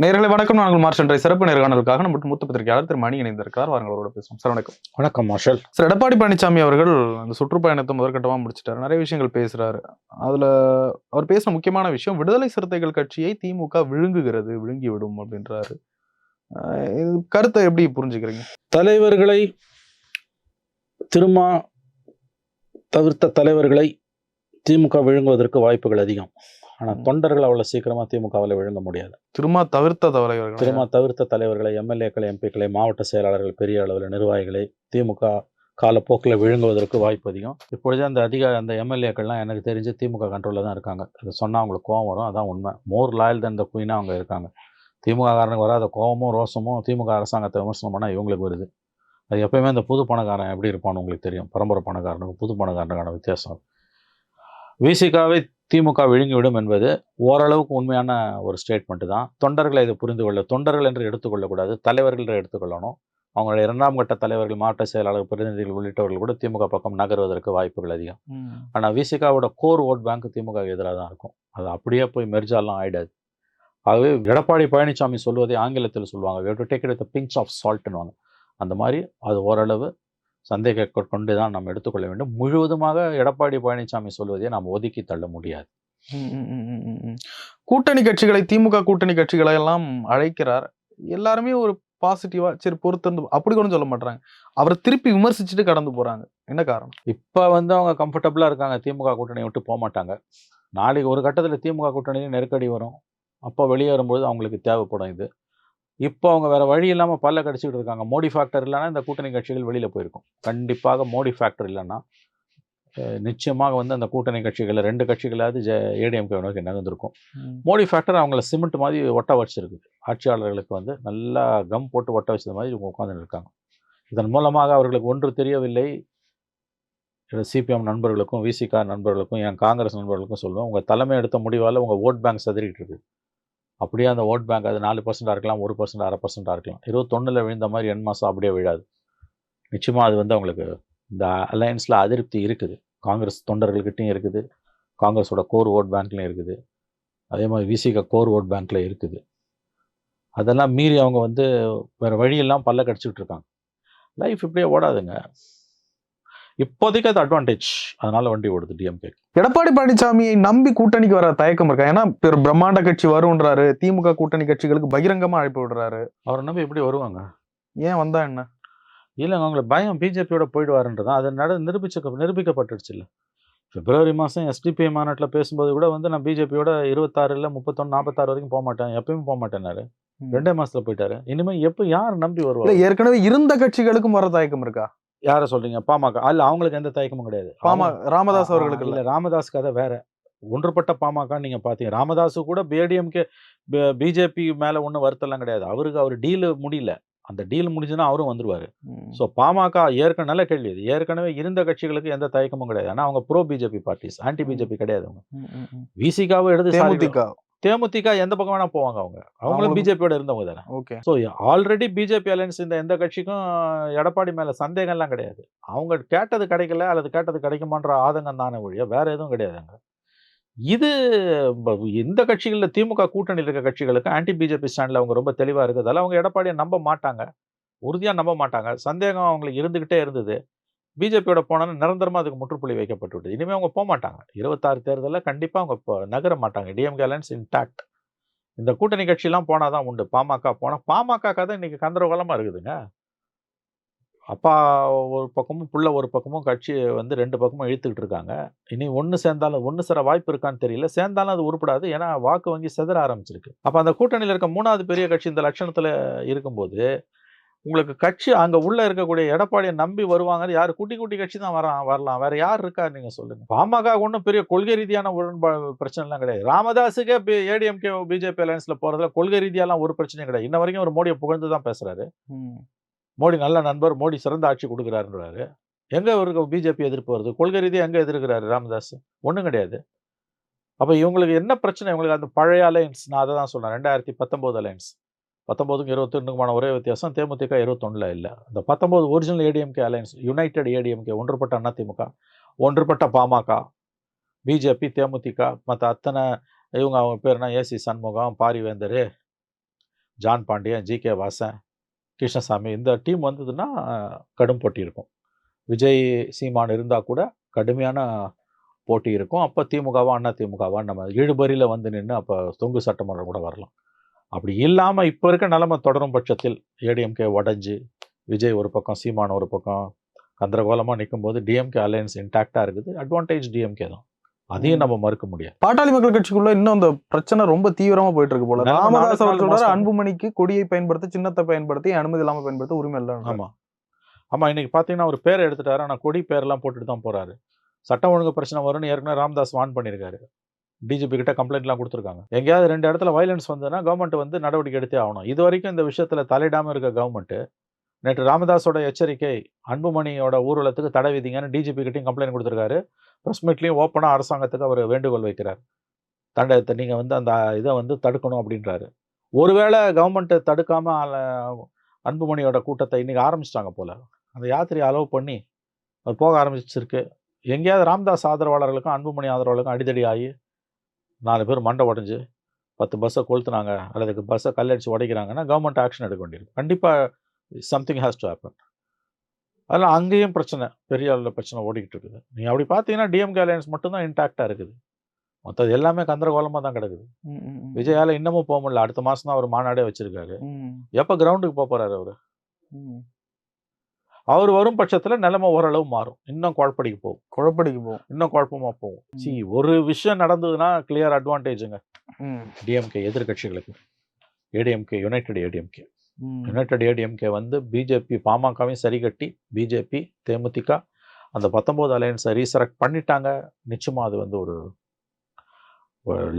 நேர்களை வணக்கம். நாங்கள் மார்ச் என்ற சிறப்பு நேர்காணலுக்காக நம்ம மூத்த பத்திரிகையாளர் திரு மணி இணைந்திருக்கிறார். வாருங்கள் அவரோட பேசுவோம். சார் வணக்கம். வணக்கம் மார்ஷல். சார் எடப்பாடி பழனிசாமி அவர்கள் அந்த சுற்றுப்பயணத்தை முதற்கட்டமாக முடிச்சிட்டாரு. நிறைய விஷயங்கள் பேசுறாரு. அதுல அவர் பேசின முக்கியமான விஷயம் விடுதலை சிறுத்தைகள் கட்சியை திமுக விழுங்குகிறது விழுங்கி விடும் அப்படின்றாரு இது கருத்தை எப்படி புரிஞ்சுக்கிறீங்க? தலைவர்களை திருமா தவிர்த்த தலைவர்களை திமுக விழுங்குவதற்கு வாய்ப்புகள் அதிகம். ஆனால் தொண்டர்கள் அவ்வளோ சீக்கிரமாக திமுகவில் விழுங்க முடியாது. திருமா தவிர்த்த தலைவர்கள். திருமா தவிர்த்த தலைவர்களை எம்எல்ஏக்களை எம்பிக்களை மாவட்ட செயலாளர்கள் பெரிய அளவில் நிர்வாகிகளை திமுக காலப்போக்கில் விழுங்குவதற்கு வாய்ப்பு அதிகம். இப்பொழுது அந்த அதிக அந்த எம்எல்ஏக்கள்லாம் எனக்கு தெரிஞ்சு திமுக கண்ட்ரோலில் தான் இருக்காங்க. அது சொன்னால் அவங்களுக்கு கோவம் வரும். அதான் உண்மை. மோர் லாயல் தன் த குயினாக அவங்க இருக்காங்க. திமுக காரனுக்கு வராத கோவமும் ரோசமும் திமுக அரசாங்கத்தை விமர்சனம் பண்ணால் இவங்களுக்கு வருது. அது எப்பயுமே அந்த புது பணக்காரன் எப்படி இருப்பான்னு உங்களுக்கு தெரியும். பரம்பரை பணக்காரனுக்கு புது பணக்காரனுக்கான வித்தியாசம். விசிகாவை திமுக விழுங்கிவிடும் என்பது ஓரளவுக்கு உண்மையான ஒரு ஸ்டேட்மெண்ட் தான். தொண்டர்களை இதை புரிந்து கொள்ள தொண்டர்கள் என்று எடுத்துக்கொள்ளக்கூடாது தலைவர்கள் என்று எடுத்துக்கொள்ளணும். அவங்களுடைய இரண்டாம் கட்ட தலைவர்கள் மாவட்ட செயலாளர் பிரதிநிதிகள் உள்ளிட்டவர்கள் கூட திமுக பக்கம் நகர்வதற்கு வாய்ப்புகள் அதிகம். ஆனால் விசிகாவோட கோர் ஓட் பேங்க் திமுக எதிராக தான் இருக்கும். அது அப்படியே போய் மெர்ஜாலாம் ஆயிடாது. ஆகவே எடப்பாடி பழனிசாமி சொல்வதை ஆங்கிலத்தில் சொல்லுவாங்க we have to take it with a pinch of saltன்னுவாங்க அந்த மாதிரி அது ஓரளவு சந்தேக கொண்டு தான் நாம் எடுத்துக்கொள்ள வேண்டும். முழுவதுமாக எடப்பாடி பழனிசாமி சொல்வதை நாம் ஒதுக்கி தள்ள முடியாது. கூட்டணி கட்சிகளை திமுக கூட்டணி கட்சிகளை எல்லாம் அழைக்கிறார். எல்லாருமே ஒரு பாசிட்டிவா சரி பொறுத்திருந்து அப்படி கூட சொல்ல மாட்டாங்க அவரை திருப்பி விமர்சிச்சுட்டு கடந்து போறாங்க. என்ன காரணம்? இப்போ வந்து அவங்க கம்ஃபர்டபுளாக இருக்காங்க. திமுக கூட்டணியை விட்டு போக மாட்டாங்க. நாளைக்கு ஒரு கட்டத்தில் திமுக கூட்டணியில் நெருக்கடி வரும். அப்போ வெளியே வரும்போது அவங்களுக்கு தேவைப்படும் இது. இப்போ அவங்க வேற வழி இல்லாமல் பல்ல கடிச்சிக்கிட்டு இருக்காங்க. மோடி ஃபேக்டர் இல்லைன்னா இந்த கூட்டணி கட்சிகள் வெளியில் போயிருக்கும். கண்டிப்பாக மோடி ஃபேக்டர் இல்லைன்னா நிச்சயமாக வந்து அந்த கூட்டணி கட்சிகள் ரெண்டு கட்சிகளாவது ஜெ ஏடிஎம்கே நோக்கி நகர்ந்திருக்கும். மோடி ஃபேக்டர் அவங்கள சிமெண்ட் மாதிரி ஒட்ட வச்சிருக்குது ஆட்சியாளர்களுக்கு வந்து நல்லா கம் போட்டு ஒட்ட வச்சது மாதிரி இவங்க உட்கார்ந்து இருக்காங்க. இதன் மூலமாக அவர்களுக்கு ஒன்று தெரியவில்லை. சிபிஎம் நண்பர்களுக்கும் விசிகா நண்பர்களுக்கும் என் காங்கிரஸ் நண்பர்களுக்கும் சொல்லுவேன் உங்கள் தலைமை எடுத்த முடிவால் உங்கள் ஓட் பேங்க் சதுரிட்டு இருக்கு. அப்படியே அந்த ஓட் பேங்க் அது நாலு பர்சண்டாக இருக்கலாம் ஒரு பர்சன்ட் அரை பர்சண்டாக இருக்கலாம். இருபத்தொன்னில் விழுந்த மாதிரி என் மாதம் அப்படியே விழாது. நிச்சயமாக அது வந்து அவங்களுக்கு இந்த அலையன்ஸில் அதிருப்தி இருக்குது. காங்கிரஸ் தொண்டர்கள்கிட்டையும் இருக்குது. காங்கிரஸோட கோர் ஓட் பேங்க்லையும் இருக்குது. அதே மாதிரி விசிகா கோர் ஓட் பேங்க்கில் இருக்குது. அதெல்லாம் மீறி அவங்க வந்து வேறு வழியெல்லாம் பல்ல கடிச்சிக்கிட்டு இருக்காங்க. லைஃப் இப்படியே ஓடாதுங்க. இப்போதைக்கு அது அட்வான்டேஜ் அதனால வண்டி ஓடுது டிஎம்கே எடப்பாடி பழனிசாமியை நம்பி கூட்டணிக்கு வர தயக்கம் இருக்கா? ஏன்னா பெரு பிரம்மாண்ட கட்சி வரும்ன்றாரு திமுக கூட்டணி கட்சிகளுக்கு பகிரங்கமா அழைப்பு விடுறாரு. அவரை நம்பி எப்படி வருவாங்க? ஏன் வந்தா என்ன? இல்லைங்க அவங்களுக்கு பயம் பிஜேபியோட போயிடுவாருன்றது அது நட நிரூபிச்ச நிரூபிக்கப்பட்டுருச்சு இல்லை. பிப்ரவரி மாதம் எஸ்டிபி மாநாட்டில் பேசும்போது கூட வந்து நான் பிஜேபியோட இருபத்தாறுல முப்பத்தொன்று நாற்பத்தாறு வரைக்கும் போக மாட்டேன். எப்பயும் போக மாட்டேனாரு ரெண்டே மாசத்துல போயிட்டாரு. இனிமேல் எப்போ யார் நம்பி வருவாங்க ஏற்கனவே இருந்த கட்சிகளுக்கும் வர தயக்கம் இருக்கா? யாரை சொல்றீங்க? பாமக. அல்ல அவங்களுக்கு எந்த தயக்கமும் கிடையாது. பாமா ராமதாஸ் அவர்களுக்கு இல்ல. ராமதாஸ் கதை வேற. ஒன்றுபட்ட பாமக நீங்க பாத்தீங்க ராமதாஸ் கூட பிஏடிஎம்கே பிஜேபி மேல ஒன்றும் வருத்தம்லாம் கிடையாது. அவருக்கு அவர் டீல் முடியல. அந்த டீல் முடிஞ்சுன்னா அவரும் வந்துருவாரு. ஸோ பாமக ஏற்கனவே நல்ல கேள்வி இது. ஏற்கனவே இருந்த கட்சிகளுக்கு எந்த தயக்கமும் கிடையாது. ஆனா அவங்க pro BJP parties anti BJP கிடையாது அவங்க. விசிகாவும் எடுத்து தேமுதிக எந்த பக்கம் வேணா போவாங்க அவங்க. அவங்களும் பிஜேபியோட இருந்தவங்க தானே. Okay. So already BJP alliance இந்த எந்த கட்சிக்கும் எடப்பாடி மேல சந்தேகம்லாம் கிடையாது. அவங்க கேட்டது கிடைக்கல அல்லது கேட்டது கிடைக்குமான்ற ஆதங்கம் தானே ஒழிய வேற எதுவும் கிடையாதுங்க இது இந்த கட்சிகளில் திமுக கூட்டணியில் இருக்க கட்சிகளுக்கு ஆன்டி பிஜேபி ஸ்டாண்டில் அவங்க ரொம்ப தெளிவாக இருக்கிறதால அவங்க எடப்பாடியை நம்ப மாட்டாங்க. உறுதியாக நம்ப மாட்டாங்க. சந்தேகம் அவங்களுக்கு இருந்துக்கிட்டே இருந்தது. பிஜேபியோட போனாலும் நிரந்தரமாக அதுக்கு முற்றுப்புள்ளி வைக்கப்பட்டு விட்டது இனிமேல் அவங்க போக மாட்டாங்க இருபத்தாறு தேர்தலில் கண்டிப்பாக அவங்க இப்போ நகர மாட்டாங்க. டிஎம்கே அலையன்ஸ் இன்டாக்ட் இந்த கூட்டணி கட்சிலாம் போனால் தான் உண்டு. பாமக போனால் பாமக கதை இன்னைக்கு கந்தரகோலமாக இருக்குதுங்க. அப்பா ஒரு பக்கமும் புள்ள ஒரு பக்கமும் கட்சி வந்து ரெண்டு பக்கமும் இழுத்துக்கிட்டு இருக்காங்க. இனி ஒன்று சேர்ந்தாலும் ஒன்று சேர வாய்ப்பு இருக்கான்னு தெரியல. சேர்ந்தாலும் அது உருப்படாது. ஏன்னா வாக்கு வங்கி செதற ஆரம்பிச்சிருக்கு. அப்போ அந்த கூட்டணியில் இருக்க மூணாவது பெரிய கட்சி இந்த லட்சணத்தில் இருக்கும்போது உங்களுக்கு கட்சி அங்கே உள்ள இருக்கக்கூடிய எடப்பாடியை நம்பி வருவாங்க யார்? குட்டி குட்டி கட்சி தான் வரான் வரலாம். வேற யார் இருக்கா? நீங்க சொல்லுங்க. பாமக ஒன்றும் பெரிய கொள்கை ரீதியான உடன்பாடு பிரச்சனைலாம் கிடையாது. ராமதாஸுக்கே ஏடிஎம்கே பிஜேபி அலையன்ஸ்ல போறதுல கொள்கை ரீதியாலாம் ஒரு பிரச்சனையும் கிடையாது. இன்ன வரைக்கும் ஒரு மோடியை புகழ்ந்து தான் பேசுறாரு. ம். மோடி நல்ல நண்பர் மோடி சிறந்த ஆட்சி கொடுக்குறாருன்றாரு. எங்க இவருக்கு பிஜேபி எதிர்ப்பு வருது? கொள்கை ரீதியாக எங்க எதிர்க்கிறாரு ராமதாஸ்? ஒன்றும் கிடையாது. அப்போ இவங்களுக்கு என்ன பிரச்சனை? இவங்களுக்கு அந்த பழைய அலையன்ஸ் நான் அதை தான் சொல்றேன். ரெண்டாயிரத்தி பத்தொம்போது அலையன்ஸ் பத்தொம்போதுக்கு இருபத்தொன்னுக்குமான ஒரே வித்தியாசம் தேமுதிக இருபத்தொன்னில் இல்லை. அந்த பத்தொம்போது original ADMK alliance united ADMK ஒன்றுபட்ட அதிமுக ஒன்றுபட்ட பாமக பிஜேபி தேமுதிக மற்ற அத்தனை இவங்க அவங்க பேர்னா ஏசி சண்முகம் பாரிவேந்தர் ஜான் பாண்டியன் ஜி கே வாசன் கிருஷ்ணசாமி இந்த டீம் வந்ததுன்னா கடும் போட்டி இருக்கும். விஜய் சீமான் இருந்தால் கூட கடுமையான போட்டி இருக்கும். அப்போ திமுகவா அண்ணா திமுகவா நம்ம இழுபறியில் வந்து நின்று அப்போ தொங்கு சட்டமன்றம் கூட வரலாம். அப்படி இல்லாமல் இப்போ இருக்க நிலைமை தொடரும் பட்சத்தில் ஏடிஎம்கே உடஞ்சி விஜய் ஒரு பக்கம் சீமான் ஒரு பக்கம் கந்தரகோலமாக நிற்கும்போது டிஎம்கே அலையன்ஸ் இன்டாக்டாக இருக்குது. அட்வான்டேஜ் டிஎம்கே தான். அதையும் நம்ம மறுக்க முடியாது. பாட்டாளி மக்கள் கட்சிக்குள்ள இன்னும் அந்த பிரச்சனை ரொம்ப தீவிரமா போயிட்டு இருக்கு போல. ராமதாஸ் அவர் சொல்றாரு. அன்புமணிக்கு கொடியை பயன்படுத்த சின்னத்தை பயன்படுத்தி அனுமதி இல்லாம பயன்படுத்த உரிமை இல்லை ஆமாம் ஆமாம் இன்னைக்கு பார்த்தீங்கன்னா ஒரு பேர் எடுத்துட்டாரு ஆனால் கொடி பேர்லாம் போட்டுட்டு தான் போறாரு. சட்டம் ஒழுங்கு பிரச்சனை வரும்னு ஏற்கனவே ராமதாஸ் வான் பண்ணியிருக்காரு. டிஜிபி கிட்ட கம்ப்ளைண்ட்லாம் கொடுத்துருக்காங்க. எங்கேயாவது ரெண்டு இடத்துல வயலன்ஸ் வந்ததுன்னா கவர்மெண்ட் வந்து நடவடிக்கை எடுத்தே ஆகணும். இது வரைக்கும் இந்த விஷயத்தில் தலையிடாமல் இருக்க கவர்மெண்ட்டு நேற்று ராமதாஸோட எச்சரிக்கை அன்புமணியோட ஊர்வலத்துக்கு தடை விதிங்கன்னு டிஜிபி கிட்டையும் கம்ப்ளைண்ட் கொடுத்துருக்காரு. ப்ரெஸ் மீட்லேயும் ஓப்பனாக அரசாங்கத்துக்கு அவர் வேண்டுகோள் வைக்கிறார். தண்டத்தை நீங்கள் வந்து அந்த இதை வந்து தடுக்கணும் அப்படின்றாரு. ஒருவேளை கவர்மெண்ட்டை தடுக்காமல் அன்புமணியோட கூட்டத்தை இன்றைக்கி ஆரம்பிச்சிட்டாங்க போல். அந்த யாத்திரையை அலோவ் பண்ணி அது போக ஆரம்பிச்சிருக்கு. எங்கேயாவது ராம்தாஸ் ஆதரவாளர்களுக்கும் அன்புமணி ஆதரவாளர்களுக்கும் அடிதடி ஆகி நாலு பேர் மண்டை உடஞ்சி பத்து பஸ்ஸை கொளுத்துனாங்க அல்லது பஸ்ஸை கல்லடிச்சு உடைக்கிறாங்கன்னா கவர்மெண்ட் ஆக்ஷன் எடுக்க வேண்டியிருக்கு கண்டிப்பாக சம்திங் ஹேஸ் டு ஹேப்பன் அதெல்லாம் அங்கேயும் பிரச்சனை பெரிய அளவில் பிரச்சனை ஓடிக்கிட்டு இருக்குது. நீங்கள் அப்படி பார்த்தீங்கன்னா டிஎம்கே அலையன்ஸ் மட்டும்தான் இன்டாக்டாக இருக்குது. மற்றது எல்லாமே கந்தரகோலமாக தான் கிடக்குது. விஜயால இன்னமும் போக முடியல. அடுத்த மாதம் தான் அவர் மாநாடே வச்சிருக்காரு. எப்போ கிரவுண்டுக்கு போக போறாரு அவர்? அவர் வரும் பட்சத்தில் நிலைமை ஓரளவு மாறும். இன்னும் குழப்படிக்கு போகும். குழப்படிக்கு போகும். இன்னும் குழப்பமா போகும். சி ஒரு விஷயம் நடந்ததுன்னா கிளியர் அட்வான்டேஜுங்க DMK எதிர்கட்சிகளுக்கு ADMK united ADMK united ADMK வந்து பிஜேபி பாமகவையும் சரி கட்டி பிஜேபி தேமுதிக அந்த பத்தொம்போது அலையன்ஸை ரீசரக்ட் பண்ணிட்டாங்க. நிச்சயமா அது வந்து ஒரு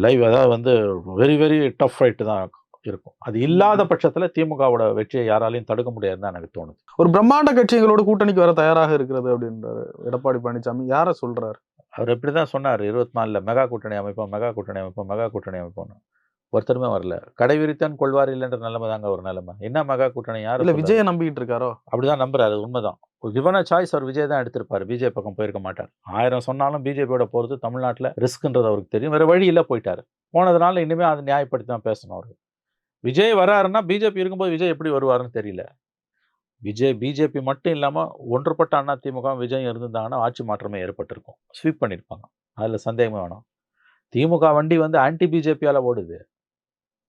லைவ் அதாவது வந்து வெரி வெரி டஃப் ஃபைட்டு தான். இருக்கும். அது இல்லாத பட்சத்தில் திமுகவோட வெற்றியை யாராலையும் தடுக்க முடியாதுன்னு தான் எனக்கு தோணுது. ஒரு பிரம்மாண்ட கட்சிகளோட கூட்டணிக்கு வர தயாராக இருக்கிறது அப்படின்றாரு எடப்பாடி பழனிசாமி. யார சொல்றாரு? அவர் இப்படி தான் சொன்னார். இருபத்தி நாலில் மெகா கூட்டணி அமைப்போம் மெகா கூட்டணி அமைப்போம் மெகா கூட்டணி அமைப்போம்னு. ஒருத்தருமே வரல. கடைவிரித்தான் கொள்வார் இல்லைன்ற நிலைமை தாங்க ஒரு நிலைமை. என்ன மெகா கூட்டணி யார் இல்ல விஜய நம்பிக்கிட்டு இருக்காரோ? அப்படிதான் நம்புறாரு. உண்மைதான். கிவன சாய்ஸ் அவர் விஜய் தான் எடுத்திருப்பாரு. பிஜேபி பக்கம் போயிருக்க மாட்டார். ஆயிரம் சொன்னாலும் பிஜேபியோட போகிறது தமிழ்நாட்டில் ரிஸ்க்ன்றது அவருக்கு தெரியும். வேற வழி இல்லை போயிட்டாரு. போனதுனால இனிமேல் அதை நியாயப்படுத்தி தான் பேசணும் அவருக்கு விஜய் வராருன்னா பிஜேபி இருக்கும்போது விஜய் எப்படி வருவாருன்னு தெரியல. விஜய் பிஜேபி மட்டும் இல்லாமல் ஒன்றுபட்ட அண்ணா திமுக விஜய் இருந்திருந்தாங்கன்னா ஆட்சி மாற்றமே ஏற்பட்டிருக்கும். ஸ்வீப் பண்ணியிருப்பாங்க அதில் சந்தேகமே வேணும். திமுக வண்டி வந்து ஆன்டி பிஜேபியால் ஓடுது.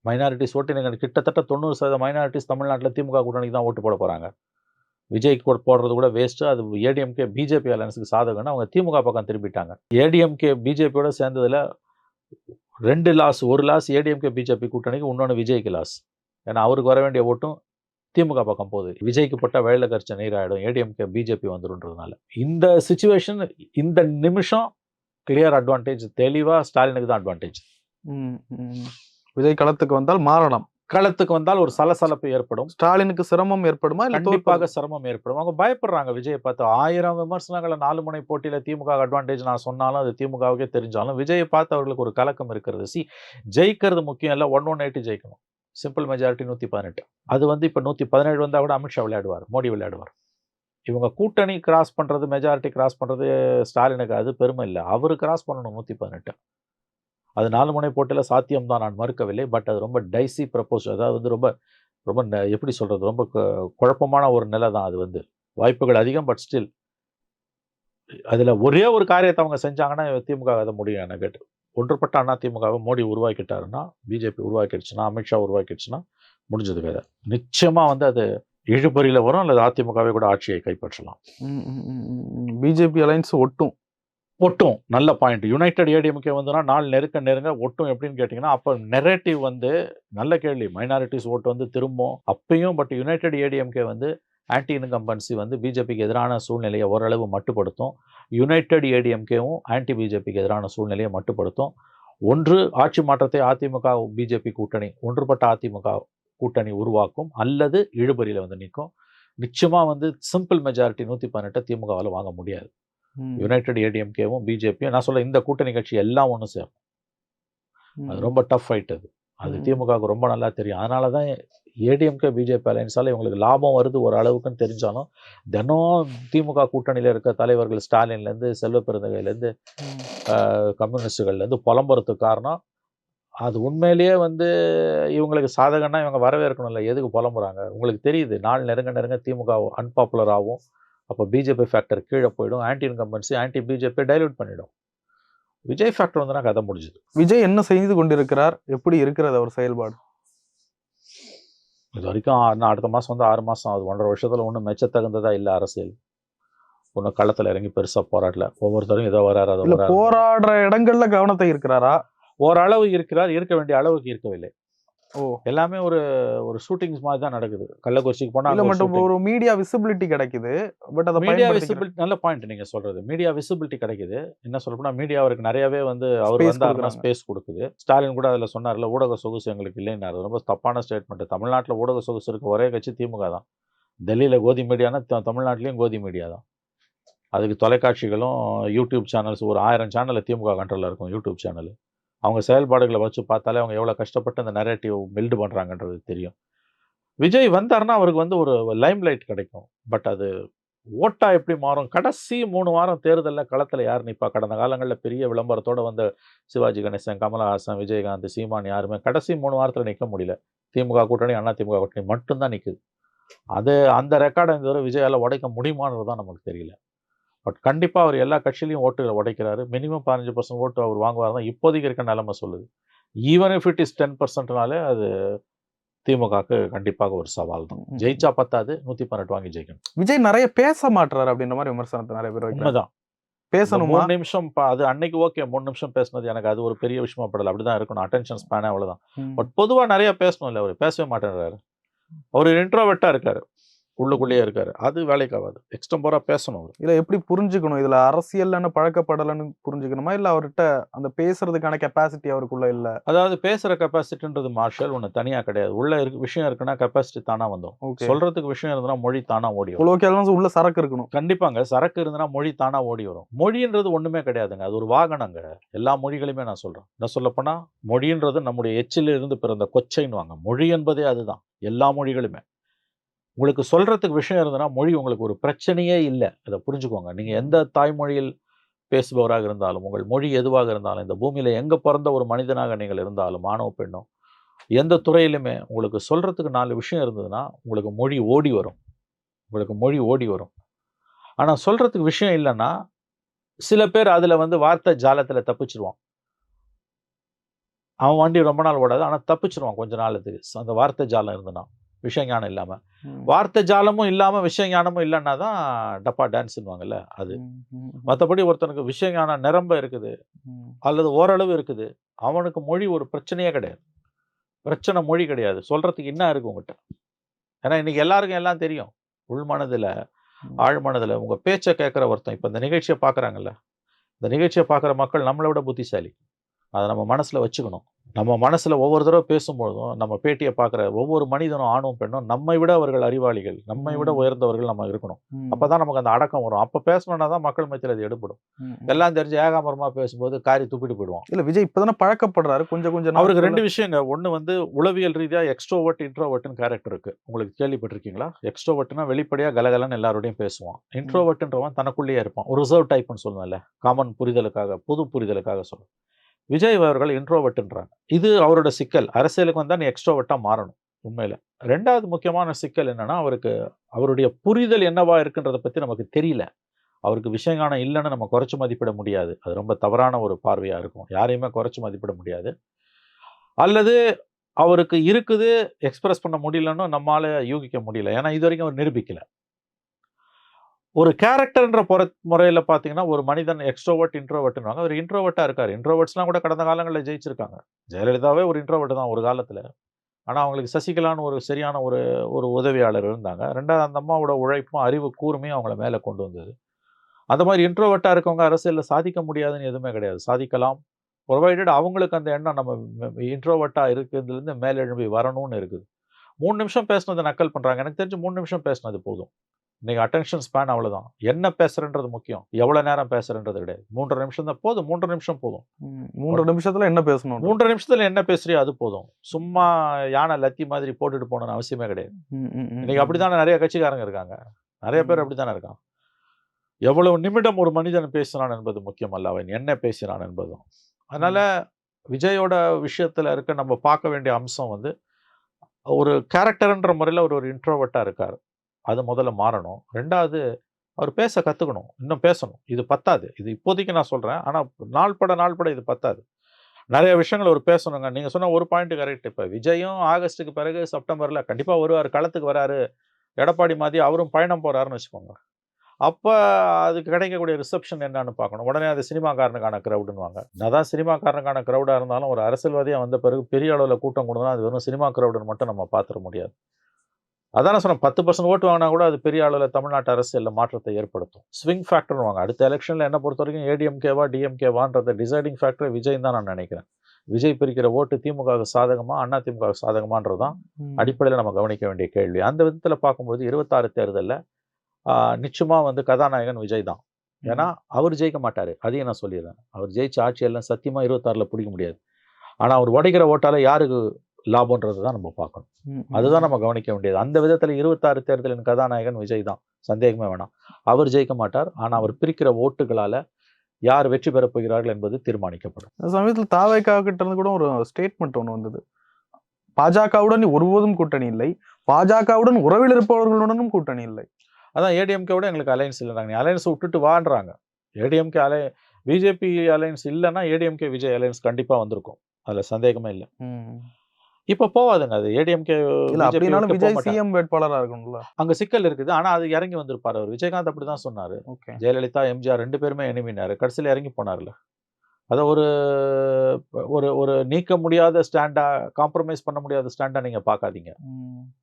மைனாரிட்டிஸ் ஓட்டு கிட்டத்தட்ட தொண்ணூறு சதவீத மைனாரிட்டிஸ் தமிழ்நாட்டில் திமுக கூட்டணிக்கு தான் ஓட்டு போட போகிறாங்க விஜய்க்கு கூட போடுறது கூட வேஸ்ட்டு அது ஏடிஎம்கே பிஜேபி அலையன்ஸுக்கு சாதகம்னு அவங்க திமுக பக்கம் திரும்பிட்டாங்க. ஏடிஎம்கே பிஜேபியோட சேர்ந்ததில் ரெண்டு லாஸ் ஒரு லாஸ் ஏடிஎம்கே பிஜேபி கூட்டணிக்கு இன்னொன்று விஜய்க்கு லாஸ். ஏன்னா அவருக்கு வர வேண்டிய ஓட்டும் திமுக பக்கம் போகுது. விஜய்க்கு போட்டால் வேலை கரிச்ச நீராயிடும் ஏடிஎம்கே பிஜேபி வந்துருன்றதுனால. இந்த சுச்சுவேஷன் இந்த நிமிஷம் கிளியர் அட்வான்டேஜ் தெளிவாக ஸ்டாலினுக்கு தான் அட்வான்டேஜ் விஜய் களத்துக்கு வந்தால் மாறலாம் களத்துக்கு வந்தால் ஒரு சலசலப்பு ஏற்படும். ஸ்டாலினுக்கு சிரமம் ஏற்படுமா இல்ல கண்டிப்பாக சிரமம் ஏற்படும். அவங்க பயப்படுறாங்க விஜயை பார்த்து. ஆயிரம் விமர்சனங்களை நாலு முனை போட்டியில திமுக அட்வான்டேஜ் நான் சொன்னாலும் அது திமுகவுக்கே தெரிஞ்சாலும் விஜயை பார்த்து அவர்களுக்கு ஒரு கலக்கம் இருக்கிறது. சி ஜெயிக்கிறது முக்கியம் இல்லை ஒன் ஒன் எயிட்டி ஜெயிக்கணும். சிம்பிள் மெஜாரிட்டி நூற்றி பதினெட்டு. அது வந்து இப்போ நூற்றி பதினேழு வந்தால் கூட அமித்ஷா விளையாடுவார் மோடி விளையாடுவார். இவங்க கூட்டணி கிராஸ் பண்ணுறது மெஜாரிட்டி கிராஸ் பண்ணுறது ஸ்டாலினுக்கு அது பெருமை இல்லை. அவர் கிராஸ் பண்ணணும் நூற்றி பதினெட்டு. அது நாலு முனை போட்டியில் சாத்தியம் தான் நான் மறுக்கவில்லை. பட் அது ரொம்ப டைசி ப்ரப்போஸ் அதாவது வந்து ரொம்ப ரொம்ப எப்படி சொல்கிறது ரொம்ப குழப்பமான ஒரு நிலை தான் அது வந்து. வாய்ப்புகள் அதிகம் பட் ஸ்டில் அதில் ஒரே ஒரு காரியத்தை அவங்க செஞ்சாங்கன்னா திமுக அதை முடியும் என கேட்டு. ஒன்றுபட்ட அண்ணா திமுகவை மோடி உருவாக்கிட்டாருன்னா பிஜேபி உருவாக்கிடுச்சுன்னா அமித்ஷா உருவாக்கிடுச்சுன்னா முடிஞ்சது வேறு. நிச்சயமாக வந்து அது இழுபறியில் வரும். அல்லது அதிமுகவே கூட ஆட்சியை கைப்பற்றலாம். பிஜேபி அலைன்ஸ் ஒட்டும். ஒட்டும். நல்ல பாயிண்ட் யுனைடெட் ஏடிஎம்கே வந்துன்னா நாள் நெருக்க நெருங்க ஒட்டும் எப்படின்னு கேட்டிங்கன்னா அப்போ நெரேட்டிவ் வந்து நல்ல கேள்வி. மைனாரிட்டிஸ் ஓட்டு வந்து திரும்பும். அப்பயும் பட் யுனைடெட் ஏடிஎம்கே வந்து ஆன்டி இன்கம்பன்சி வந்து பிஜேபிக்கு எதிரான சூழ்நிலையை ஓரளவு மட்டுப்படுத்தும். யுனைடெட் ஏடிஎம்கேவும் ஆன்டி பிஜேபிக்கு எதிரான சூழ்நிலையை மட்டுப்படுத்தும். ஒன்று ஆட்சி மாற்றத்தை அதிமுக பிஜேபி கூட்டணி ஒன்றுபட்ட அதிமுக கூட்டணி உருவாக்கும் அல்லது இழுபறியில் வந்து நிற்கும். நிச்சயமாக வந்து சிம்பிள் மெஜாரிட்டி நூற்றி பதினெட்டை திமுகவால் வாங்க முடியாது. யுனைடெட் ஏடிஎம்கேவும் பிஜேபியும் நான் சொல்ல இந்த கூட்டணி கட்சி எல்லாம் ஒன்று சேரும். அது ரொம்ப டஃப் ஃபைட் அது. அது. திமுகவுக்கு ரொம்ப நல்லா தெரியும். அதனால தான் ஏடிஎம்கே பிஜேபி அலைன்ஸால் இவங்களுக்கு லாபம் வருது ஒரு அளவுக்குன்னு தெரிஞ்சாலும் தினம் திமுக கூட்டணியில் இருக்க தலைவர்கள் ஸ்டாலின்லேருந்து செல்வ பெருந்தகையிலேருந்து. கம்யூனிஸ்டுகள்லேருந்து புலம்புறதுக்கு காரணம் அது உண்மையிலேயே வந்து இவங்களுக்கு சாதகம்னா இவங்க வரவேற்கணும்ல. எதுக்கு புலம்புறாங்க? உங்களுக்கு தெரியுது நாள் நெருங்க நெருங்க திமுக அன்பாப்புலர் ஆகும். அப்போ பிஜேபி ஃபேக்டர் கீழே போயிடும். Anti incumbency anti BJP dilute பண்ணிடும். விஜய் ஃபேக்டர் வந்துனா கதை முடிஞ்சுது. விஜய் என்ன செய்து கொண்டிருக்கிறார்? எப்படி இருக்கிறது அவர் செயல்பாடு? இது வரைக்கும் இன்னும் அடுத்த மாதம் வந்து ஆறு மாதம் ஆகுது. ஒன்றரை வருஷத்தில் ஒன்றும் மெச்சத்தகுந்ததா இல்லை அரசியல். ஒன்றும் களத்தில் இறங்கி பெருசாக போராடல. ஒவ்வொருத்தரும் ஏதோ வராரு அதை இல்ல வராரு போராடுற இடங்கள்ல கவனத்தை இருக்கிறாரா ஓரளவு இருக்கிறார் இருக்க வேண்டிய அளவுக்கு இருக்கவில்லை ஓ. எல்லாமே ஒரு ஒரு ஷூட்டிங்ஸ் மாதிரி தான் நடக்குது. கள்ளக்குறிச்சிக்கு போனால் மட்டும் ஒரு மீடியா விசிபிலிட்டி கிடைக்குது பட் அதை மீடியா விசிபிலிட்டி நல்ல பாயிண்ட் நீங்க சொல்றது. மீடியா விசிபிலிட்டி கிடைக்குது. என்ன சொல்ல மீடியா அவருக்கு நிறையவே வந்து அவர் Space வந்து கொடுக்குறாங்க. ஸ்பேஸ் கொடுக்குது. ஸ்டாலின் கூட அதுல சொன்னார்ல ஊடக சொகுசு எங்களுக்கு இல்லைன்னாரு. ரொம்ப தப்பான ஸ்டேட்மெண்ட் தமிழ்நாட்டுல ஊடக சொகுசு இருக்க ஒரே கட்சி திமுக தான். டெல்லியில கோதி மீடியானா தமிழ்நாட்டிலயும் கோதி மீடியா தான். அதுக்கு தொலைக்காட்சிகளும் யூடியூப் சேனல்ஸ் ஒரு ஆயிரம் சேனல் திமுக கண்ட்ரோலில் இருக்கும் யூடியூப் சேனல் அவங்க செயல்பாடுகளை வச்சு பார்த்தாலே அவங்க எவ்வளோ கஷ்டப்பட்டு அந்த நரேட்டிவ் பில்டு பண்ணுறாங்கன்றது தெரியும். விஜய் வந்தாருன்னா அவருக்கு வந்து ஒரு லைம் லைட் கிடைக்கும். பட் அது ஓட்டா எப்படி மாறும்? கடைசி மூணு வாரம் தேர்தலில் களத்தில் யார் நிற்பா கடந்த காலங்களில் பெரிய விளம்பரத்தோடு வந்த சிவாஜி கணேசன் கமலஹாசன் விஜயகாந்த் சீமான் யாருமே கடைசி மூணு வாரத்தில் நிற்க முடியல. திமுக கூட்டணி அண்ணா திமுக கூட்டணி மட்டும்தான் நிற்குது அது அந்த ரெக்கார்டை இந்த தடவை விஜயால உடைக்க முடியுமான்றது தான் நமக்கு தெரியல. பட் கண்டிப்பாக அவர் எல்லா கட்சியிலையும் ஓட்டுகளை உடைக்கிறாரு. மினிமம் பதினஞ்சு பர்சன்ட் ஓட்டு அவர் வாங்குவார் தான் இப்போதைக்கு இருக்க நிலைமை சொல்லுது. Even if it is ten பர்சன்ட்னாலே அது திமுகவுக்கு கண்டிப்பாக ஒரு சவால் தான். ஜெயிச்சா பத்தாது நூற்றி பன்னெண்டு வாங்கி ஜெயிக்கணும். விஜய் நிறைய பேச மாட்டாரு அப்படின்ற மாதிரி விமர்சனத்தை நிறைய பேர் உண்மைதான். பேசணுமா? மூணு நிமிஷம் அது அன்னைக்கு ஓகே மூணு நிமிஷம் பேசுனது எனக்கு அது ஒரு பெரிய விஷயமா படல. அப்படிதான் இருக்கணும். அட்டென்ஷன் ஸ்பேனே அவ்வளவுதான். ம். பட் பொதுவா நிறைய பேசணும் இல்லை அவர் பேசவே மாட்டேன்றாரு. அவர் இன்ட்ரோவெட்டா இருக்காரு. உள்ளுக்குள்ளேயே இருக்காரு. அது வேலைக்கு ஆகாது. எக்ஸ்டம்போரா பேசணும் அவர். இல்ல எப்படி புரிஞ்சுக்கணும்? இதுல அரசியல்னு பழக்கப்படலன்னு புரிஞ்சுக்கணுமா? இல்ல அவர்கிட்ட அந்த பேசுறதுக்கான கெப்பாசிட்டி அவருக்குள்ள இல்ல? அதாவது பேசுற கெப்பாசிட்டின்றது மார்ஷல் ஒன்று தனியா கிடையாது. உள்ள இருக்கு விஷயம் இருக்குன்னா கெப்பாசிட்டி தானா வந்துடும் ஓகே. சொல்றதுக்கு விஷயம் இருந்ததுன்னா மொழி தானா ஓடி வரும். உள்ள சரக்கு இருக்கணும். கண்டிப்பாங்க. சரக்கு இருந்ததுன்னா மொழி தானா ஓடி வரும். மொழின்றது ஒண்ணுமே கிடையாதுங்க. அது ஒரு வாகனங்க. எல்லா மொழிகளையுமே நான் சொல்றேன். என்ன சொல்லப்போனா மொழின்றது நம்முடைய எச்சில் இருந்து பிறந்த கொச்சைன்னுவாங்க. மொழி என்பதே அதுதான். எல்லா மொழிகளுமே. உங்களுக்கு சொல்றதுக்கு விஷயம் இருந்ததுன்னா மொழி உங்களுக்கு ஒரு பிரச்சனையே இல்லை. அதை புரிஞ்சுக்கோங்க. நீங்க எந்த தாய்மொழியில் பேசுபவராக இருந்தாலும் உங்கள் மொழி எதுவாக இருந்தாலும் இந்த பூமியில எங்க பிறந்த ஒரு மனிதனாக நீங்கள் இருந்தாலும் ஆணவ பெண்ணோ எந்த துறையிலுமே உங்களுக்கு சொல்றதுக்கு நாலு விஷயம் இருந்ததுன்னா உங்களுக்கு மொழி ஓடி வரும். உங்களுக்கு மொழி ஓடி வரும். ஆனா சொல்றதுக்கு விஷயம் இல்லைன்னா சில பேர் அதுல வந்து வார்த்தை ஜாலத்துல தப்பிச்சிருவான். அவன் வண்டி ரொம்ப நாள் ஓடாது ஆனா தப்பிச்சிருவான் கொஞ்ச நாளத்துக்கு. அந்த வார்த்தை ஜாலம் இருந்தனா விஷய ஞானம் இல்லாம. ம். வார்த்தை ஜாலமும் இல்லாம விஷய ஞானமும் இல்லைன்னா தான் டப்பா டான்ஸ்னுவாங்கல்ல அது மற்றபடி ஒருத்தனுக்கு விஷய ஞானம் நிரம்ப இருக்குது. அல்லது ஓரளவு இருக்குது அவனுக்கு மொழி ஒரு பிரச்சனையே கிடையாது. பிரச்சனை மொழி கிடையாது. சொல்றதுக்கு என்ன இருக்கு உங்ககிட்ட? ஏன்னா இன்னைக்கு எல்லாருக்கும் எல்லாம் தெரியும். உள் மனதுல ம். ஆழ் மனதுல உங்க பேச்சை கேட்குற ஒருத்தன் இப்போ இந்த நிகழ்ச்சியை பார்க்குறாங்கல்ல இந்த நிகழ்ச்சியை பார்க்குற மக்கள் நம்மளை விட புத்திசாலி. அதை நம்ம மனசுல வச்சுக்கணும். நம்ம மனசுல ஒவ்வொரு தடவை பேசும்பொழுதும் நம்ம பேட்டியை பார்க்குற ஒவ்வொரு மனிதனும் ஆணும் பெண்ணும் நம்மை விட அவர்கள் அறிவாளிகள் நம்மை விட. உயர்ந்தவர்கள் நம்ம இருக்கணும். ம். அப்பதான் நமக்கு அந்த அடக்கம் வரும். அப்ப பேசணும்னா தான் மக்கள் மத்தியில் அது எடுபடும். ம், ம். எல்லாம் தெரிஞ்சு ஏகாமரமா பேசும்போது காரி துப்பிட்டு போயிடுவான். இல்ல விஜய் இப்பதானே பழக்கப்படுறாரு. கொஞ்சம் கொஞ்சம் அவருக்கு ரெண்டு விஷயங்க. ஒன்று வந்து உளவியல் ரீதியா எக்ஸ்ட்ரோவர்ட் இன்ட்ரோவர்ட்னு கேரக்டர் இருக்கு. உங்களுக்கு கேள்விப்பட்டிருக்கீங்களா? எக்ஸ்ட்ரோவர்ட்னா வெளிப்படையா கலகலன்னு எல்லாரோடையும் பேசுவான். இன்ட்ரோவர்ட்ன்றவன் தனக்குள்ளேயே இருப்பான். ரிசர்வ் டைப்னு சொல்லுவேன்ல காமன் புரிதலுக்காக பொது புரிதலுக்காக சொல்லுவேன் விஜய் அவர்கள் இன்ட்ரோவர்ட்ன்றாங்க இது அவரோட சிக்கல். அரசியலுக்கு வந்தால் நீ எக்ஸ்ட்ரோவர்ட்டாக மாறணும் உண்மையில். ரெண்டாவது முக்கியமான சிக்கல் என்னென்னா அவருக்கு அவருடைய புரிதல் என்னவா இருக்குன்றத பற்றி நமக்கு தெரியல. அவருக்கு விஷயங்கானம் இல்லைன்னு நம்ம குறைச்சி மதிப்பிட முடியாது. அது ரொம்ப தவறான ஒரு பார்வையாக இருக்கும். யாரையுமே குறைச்சி மதிப்பிட முடியாது. அல்லது அவருக்கு இருக்குது எக்ஸ்பிரஸ் பண்ண முடியலன்னு நம்மளால் யூகிக்க முடியல. ஏன்னா இது வரைக்கும் அவர் நிரூபிக்கலை. ஒரு கேரக்டர்ன்ற பொற முறையில் பார்த்தீங்கன்னா ஒரு மனிதன் எக்ஸ்ட்ரோவர்ட் இன்ட்ரோவர்ட்னுவாங்க அவர் இன்ட்ரோவர்ட்டாக இருக்கார். இன்ட்ரோவர்ட்ஸ்லாம் கூட கடந்த காலங்களில் ஜெயிச்சிருக்காங்க. ஜெயலலிதாவே ஒரு இன்ட்ரோவர்ட் தான் ஒரு காலத்தில். ஆனால் அவங்களுக்கு சசிகலான்னு ஒரு சரியான ஒரு ஒரு உதவியாளர் இருந்தாங்க. ரெண்டாவது அந்த அம்மாவோட உழைப்பும் அறிவு கூர்மையும் அவங்கள மேலே கொண்டு வந்தது. அந்த மாதிரி இன்ட்ரோவர்ட்டாக இருக்கவங்க அரசியலில் சாதிக்க முடியாதுன்னு எதுவுமே கிடையாது. சாதிக்கலாம். ப்ரொவைடட் அவங்களுக்கு அந்த எண்ணம் நம்ம இன்ட்ரோவர்ட்டாக இருக்கிறதுலேருந்து மேலெழும்பி வரணும்னு இருக்குது. மூணு நிமிஷம் பேசினதை நக்கல் பண்ணுறாங்க எனக்கு தெரிஞ்சு மூணு நிமிஷம் பேசினது போதும். இன்னைக்கு அட்டென்ஷன் ஸ்பேன் அவ்வளவுதான். என்ன பேசுறன்றது முக்கியம். எவ்வளவு நேரம் பேசுறன்றது கிடையாது மூன்றரை நிமிஷம் தான் போதும் மூன்றரை நிமிஷம் போதும். மூன்று நிமிஷத்துல என்ன பேசணும்? மூன்றரை நிமிஷத்துல என்ன பேசுறியோ அது போதும். சும்மா யானை லத்தி மாதிரி போட்டுட்டு போகணும்னு அவசியமே கிடையாது. ம், இன்னைக்கு அப்படித்தானே நிறைய கட்சிக்காரங்க இருக்காங்க. நிறைய பேர் ம். அப்படித்தானே இருக்கான் எவ்வளவு நிமிடம் ஒரு மனிதன் பேசுறான் என்பது முக்கியம் அல்ல அவன் என்ன பேசுறான் என்பதும். அதனால விஜயோட விஷயத்துல இருக்க நம்ம பார்க்க வேண்டிய அம்சம் வந்து ஒரு கேரக்டர்ன்ற முறையில் அவர் ஒரு இன்ட்ரோவர்ட்டாக இருக்கார். அது முதல்ல மாறணும். ரெண்டாவது அவர் பேச கற்றுக்கணும் இன்னும் பேசணும். இது பத்தாது. இது இப்போதைக்கு நான் சொல்கிறேன் ஆனால் நாள் பட நாள் பட இது பத்தாது. நிறைய விஷயங்கள் அவர் பேசணுங்க. நீங்கள் சொன்ன ஒரு பாயிண்ட் கரெக்ட் இப்போ விஜயும் ஆகஸ்ட்டுக்கு பிறகு செப்டம்பரில் கண்டிப்பாக வருவார். களத்துக்கு வராரு. எடப்பாடி மாதிரி அவரும் பயணம் போகிறாருன்னு வச்சுக்கோங்க. அப்போ அதுக்கு கிடைக்கக்கூடிய ரிசப்ஷன் என்னன்னு பார்க்கணும். உடனே அது சினிமாக்காரனுக்கான க்ரௌடுன்னுவாங்க அதான் சினிமாக்காரனுக்கான க்ரௌடாக இருந்தாலும் ஒரு அரசியல்வாதியாக வந்த பிறகு பெரிய அளவில் கூட்டம் கொடுத்தா அது வெறும் சினிமா க்ரௌடுன்னு மட்டும் நம்ம பார்த்துட முடியாது. அதான் சொன்னேன் பத்து பர்சன்ட் ஓட்டு வாங்கினா கூட அது பெரிய அளவில் தமிழ்நாட்டு அரசியலில் மாற்றத்தை ஏற்படுத்தும். ஸ்விங் ஃபேக்டர்னு வாங்க. அடுத்த எலெக்ஷனில் என்ன பொறுத்த வரைக்கும் ஏடிஎம்கேவா டிஎம்கேவான்றத டிசைடிங் ஃபேக்டர் விஜய் தான் நான் நினைக்கிறேன். விஜய் பிரிக்கிற ஓட்டு திமுகவுக்கு சாதகமா அண்ணா திமுகவுக்கு சாதகமான்றது தான் அடிப்படையில் நம்ம கவனிக்க வேண்டிய கேள்வி. அந்த விதத்தில் பார்க்கும்போது இருபத்தாறு தேர்தலில் நிச்சயமாக வந்து கதாநாயகன் விஜய் தான். ஏன்னா அவர் ஜெயிக்க மாட்டார். அதையும் நான் சொல்லிடுறேன். அவர் ஜெயிச்ச ஆட்சியெல்லாம் சத்தியமாக இருபத்தாறில் பிடிக்க முடியாது. ஆனால் அவர் உடைக்கிற ஓட்டால் யாருக்கு லாபம்ன்றது தான் நம்ம பார்க்கணும். அதுதான் நம்ம கவனிக்க வேண்டியது. அந்த விதத்தில் இருபத்தாறு தேர்தலின் கதாநாயகன் விஜய் தான். சந்தேகமே வேணாம். அவர் ஜெயிக்க மாட்டார். ஆனால் அவர் பிரிக்கிற ஓட்டுகளால் யார் வெற்றி பெறப் போகிறார்கள் என்பது தீர்மானிக்கப்படும். அந்த சமயத்தில் தாவைக்கா கிட்ட இருந்து கூட ஒரு ஸ்டேட்மெண்ட் ஒன்று வந்தது. பாஜகவுடன் ஒருபோதும் கூட்டணி இல்லை. பாஜகவுடன் உறவில் இருப்பவர்களுடனும் கூட்டணி இல்லை. அதான் ஏடிஎம்கேவோட எங்களுக்கு அலையன்ஸ் இல்லைறாங்க நீ அலையன்ஸ் விட்டுட்டு வான்றாங்க. ஏடிஎம்கே அலை பிஜேபி அலையன்ஸ் இல்லைன்னா ஏடிஎம்கே விஜய் அலையன்ஸ் கண்டிப்பாக வந்திருக்கும். அதில் சந்தேகமே இல்லை. இப்போ போவாதுங்க அது. ஏடிஎம்கே அப்படின்னாலும் விஜய் சிஎம் வேட்பாளரா இருக்கணும்ல. அங்க சிக்கல் இருக்குது. ஆனா அது இறங்கி வந்திருப்பாரு அவர். விஜயகாந்த் அப்படிதான் சொன்னாரு. ஜெயலலிதா எம்ஜிஆர் ரெண்டு பேருமே எனிமினாரு கடைசியில் இறங்கி போனார்ல. அதை ஒரு ஒரு ஒரு நீக்க முடியாத ஸ்டாண்டா காம்ப்ரமைஸ் பண்ண முடியாத ஸ்டாண்டா நீங்க பார்க்காதீங்க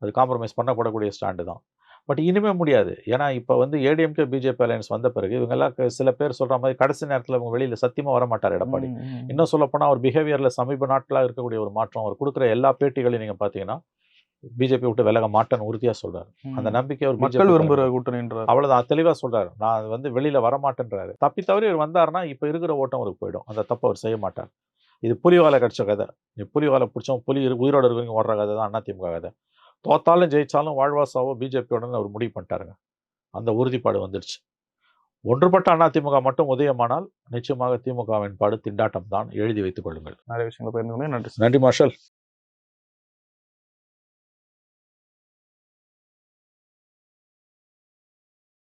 அது காம்ப்ரமைஸ் பண்ணப்படக்கூடிய ஸ்டாண்டு தான். பட் இனிமே முடியாது. ஏன்னா இப்போ வந்து ஏடிஎம்கே பிஜேபி அலையன்ஸ் வந்த பிறகு இவங்கெல்லாம் சில பேர் சொல்ற மாதிரி கடைசி நேரத்தில் இவங்க வெளியில சத்தியமா வர மாட்டார் எடப்பாடி இன்னும் சொல்ல போனா அவர் பிஹேவியர்ல சமீப நாட்களாக இருக்கக்கூடிய ஒரு மாற்றம் அவர் கொடுக்குற எல்லா பேட்டிகளையும் நீங்க பாத்தீங்கன்னா பிஜேபி விட்டு விலக மாட்டேன்னு உறுதியா சொல்றாரு. அந்த நம்பிக்கை அவர் மக்கள் BJP விரும்புற கூட்டணின்றார். அவ்வளவுதான். தெளிவா சொல்றாரு. நான் வந்து வெளியில வர மாட்டேன்றாரு தப்பி தவறி இவர் வந்தாருன்னா இப்ப இருக்கிற ஓட்டம் அவருக்கு போயிடும். அந்த தப்பை அவர் செய்ய மாட்டார். இது புலிவாலை கடிச்ச கதை. நீ புலிவாலை பிடிச்சவன் புலி உயிரோட இருக்கிறவங்க ஓடுற கதை தான் அதிமுக கதை. தோத்தாலும் ஜெயிச்சாலும் வாழ்வாசாவோ பிஜேபியோட அவர் முடிவு பண்ணிட்டாருங்க. அந்த உறுதிப்பாடு வந்துடுச்சு. ஒன்றுபட்ட அதிமுக மட்டும் உதயமானால் நிச்சயமாக திமுகவின் பாடு திண்டாட்டம் தான் எழுதி வைத்துக் கொள்ளுங்கள். நிறைய விஷயங்களை பகிர்ந்து. நன்றி நன்றி மார்ஷல்.